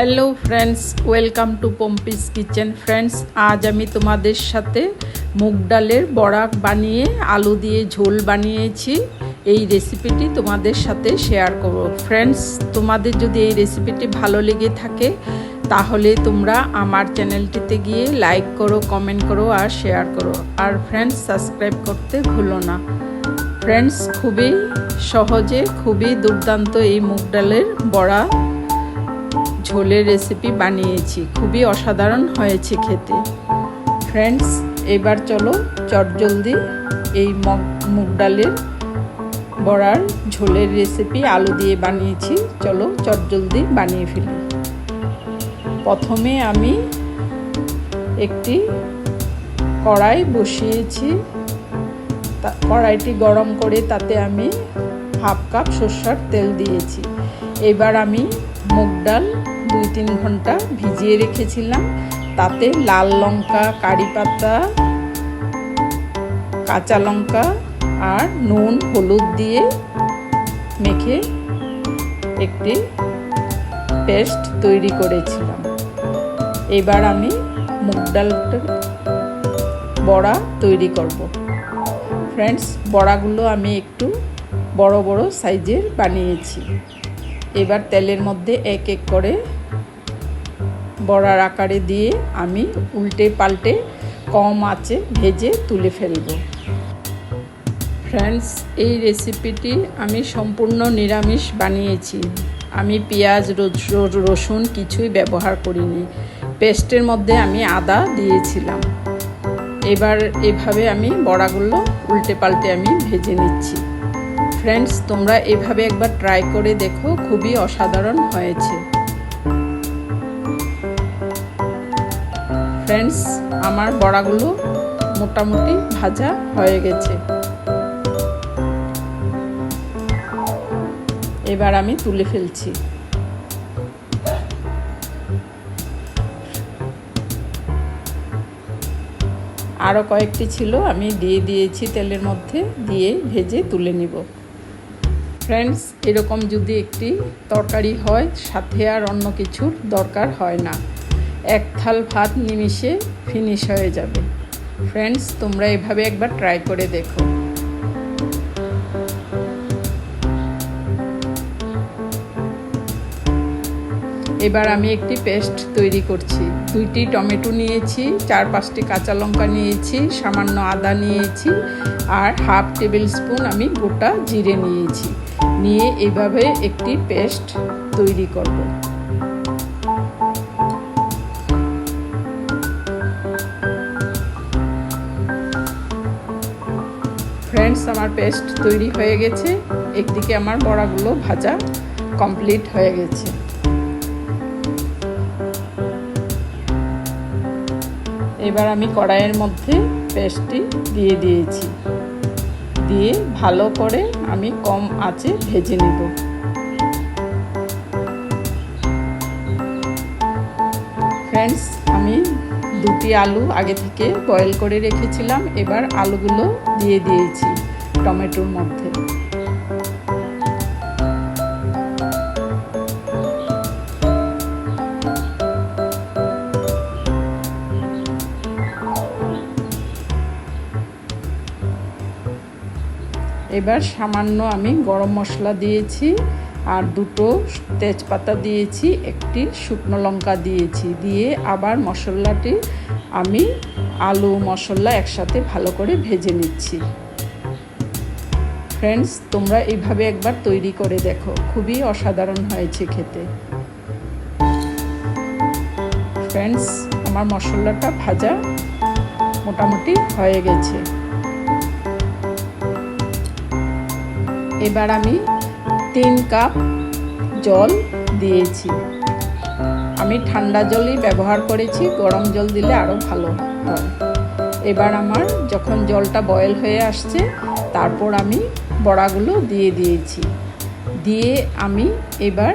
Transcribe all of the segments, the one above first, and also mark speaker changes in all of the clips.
Speaker 1: Hello friends welcome to Pompi's kitchen friends আজ আমি তোমাদের সাথে মুগ ডালের বড়া বানিয়ে, আলু দিয়ে ঝোল বানিয়েছি। এই রেসিপিটি তোমাদের সাথে শেয়ার করব। ফ্রেন্ডস তোমাদের যদি এই রেসিপিটি ভালো লেগে থাকে, তাহলে তোমরা আমার চ্যানেলটিতে গিয়ে লাইক করো কমেন্ট করো আর শেয়ার করো। আর ফ্রেন্ডস সাবস্ক্রাইব করতে ভুলো না। ফ্রেন্ডস খুবই সহজে, খুবই দুর্দান্ত এই মুগ ডালের বড়া ঝোলের রেসিপি বানিয়েছি। খুবই অসাধারণ হয়েছে খেতে। ফ্রেন্ডস এবার চলো চটজলদি এই মগ, মুগ ডালের বড়ার ঝোলের রেসিপি আলু দিয়ে বানিয়েছি। চলো চটজলদি বানিয়ে ফেলি। প্রথমে আমি একটি কড়াই বসিয়েছি। কড়াইটি গরম করে তাতে আমি হাফ কাপ সর্ষার তেল দিয়েছি। এবার আমি মুগ ডাল দুই তিন ঘণ্টা ভিজিয়ে রেখেছিলাম। তাতে লাল লঙ্কা, কারি পাতা, কাঁচা লঙ্কা আর নুন, হলুদ দিয়ে মেখে একটি পেস্ট তৈরি করেছিলাম। এবার আমি মুগ ডালটা বড়া তৈরি করব। ফ্রেন্ডস, বড়াগুলো আমি একটু বড় বড় সাইজের বানিয়েছি। এবার তেলের মধ্যে এক এক করে বড়ার আকারে দিয়ে আমি উল্টে পাল্টে কম আঁচে ভেজে তুলে ফেলব। ফ্রেন্ডস, এই রেসিপিটি আমি সম্পূর্ণ নিরামিষ বানিয়েছি। আমি পেঁয়াজ রসুন কিছুই ব্যবহার করিনি। পেস্টের মধ্যে আমি আদা দিয়েছিলাম। এবার এভাবে আমি বড়াগুলো উল্টে পাল্টে আমি ভেজে নিচ্ছি। ফ্রেন্ডস, তোমরা এভাবে একবার ট্রাই করে দেখো, খুবই অসাধারণ হয়েছে। ফ্রেন্ডস আমার বড়াগুলো মোটামুটি ভাজা হয়ে গেছে। এবার আমি তুলে ফেলছি। আরও কয়েকটি ছিল, আমি দিয়ে দিয়েছি তেলের মধ্যে, দিয়ে ভেজে তুলে নিব। ফ্রেন্ডস এরকম যদি একটি তরকারি হয়, সাথে আর অন্য কিছুর দরকার হয় না। এক থাল ভাত নিমিশে ফিনিশ হয়ে যাবে। ফ্রেন্ডস তোমরা এভাবে একবার ট্রাই করে দেখো। এবার আমি একটি পেস্ট তৈরি করছি। দুইটি টমেটো নিয়েছি, চার পাঁচটি কাঁচা লঙ্কা নিয়েছি, সামান্য আদা নিয়েছি, আর হাফ টেবিল স্পুন আমি গোটা জিরে নিয়েছি। নিয়ে এভাবে একটি পেস্ট তৈরি করব। ফ্রেন্ডস আমার পেস্ট তৈরি হয়ে গেছে। একদিকে আমার বড়াগুলো ভাজা কমপ্লিট হয়ে গেছে। এবার আমি কড়াইয়ের মধ্যে পেস্টটি দিয়ে দিয়েছি। দিয়ে ভালো করে আমি কম আঁচে ভেজে নেব। ফ্রেন্ডস আমি দুটি আলু আগে থেকে বয়েল করে রেখেছিলাম। এবার আলুগুলো দিয়ে দিয়েছি টমেটোর মধ্যে। এবার সামান্য আমি গরম মশলা দিয়েছি। আর দুটো তেজপাতা দিয়েছি, একটি শুকনো লঙ্কা দিয়েছি, দিয়ে আবার মশলাটি আমি আলু মশলা একসাথে ভালো করে ভেজে নিচ্ছি। ফ্রেন্ডস তোমরা এইভাবে একবার তৈরি করে দেখো, খুবই অসাধারণ হয়েছে খেতে। ফ্রেন্ডস আমার মশলাটা ভাজা মোটামুটি হয়ে গেছে। এবার আমি তিন কাপ জল দিয়েছি। আমি ঠান্ডা জলই ব্যবহার করেছি, গরম জল দিলে আরও ভালো হয়। এবার আমার যখন জলটা বয়েল হয়ে আসছে, তারপর আমি বড়াগুলো দিয়ে দিয়েছি। দিয়ে আমি এবার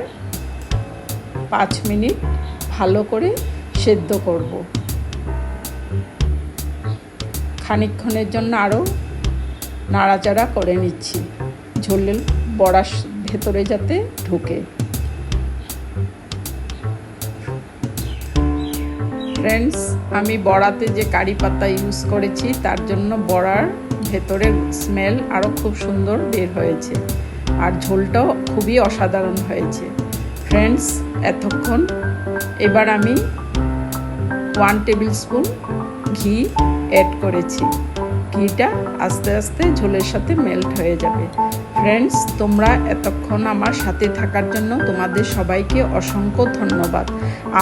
Speaker 1: পাঁচ মিনিট ভালো করে সেদ্ধ করব। খানিকক্ষণের জন্য আরও নাড়াচাড়া করে নিচ্ছি। ঝোলের বড়ার ভেতরে যাতে ঢুকে। ফ্রেন্ডস আমি বড়াতে যে কারি পাতা ইউজ করেছি, তার জন্য বড়ার ভেতরের স্মেল আরও খুব সুন্দর বের হয়েছে। আর ঝোলটাও খুবই অসাধারণ হয়েছে। ফ্রেন্ডস এতক্ষণ এবার আমি ওয়ান টেবিল স্পুন ঘি অ্যাড করেছি। ঘিটা আস্তে আস্তে ঝোলের সাথে মেল্ট হয়ে যাবে। ফ্রেন্ডস তোমরা এতক্ষণ আমার সাথে থাকার জন্য তোমাদের সবাইকে অসংখ্য ধন্যবাদ।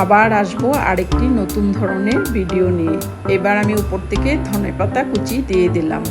Speaker 1: আবার আসব আরেকটি নতুন ধরনের ভিডিও নিয়ে। এবার আমি উপর থেকে ধনেপাতা কুচি দিয়ে দিলাম।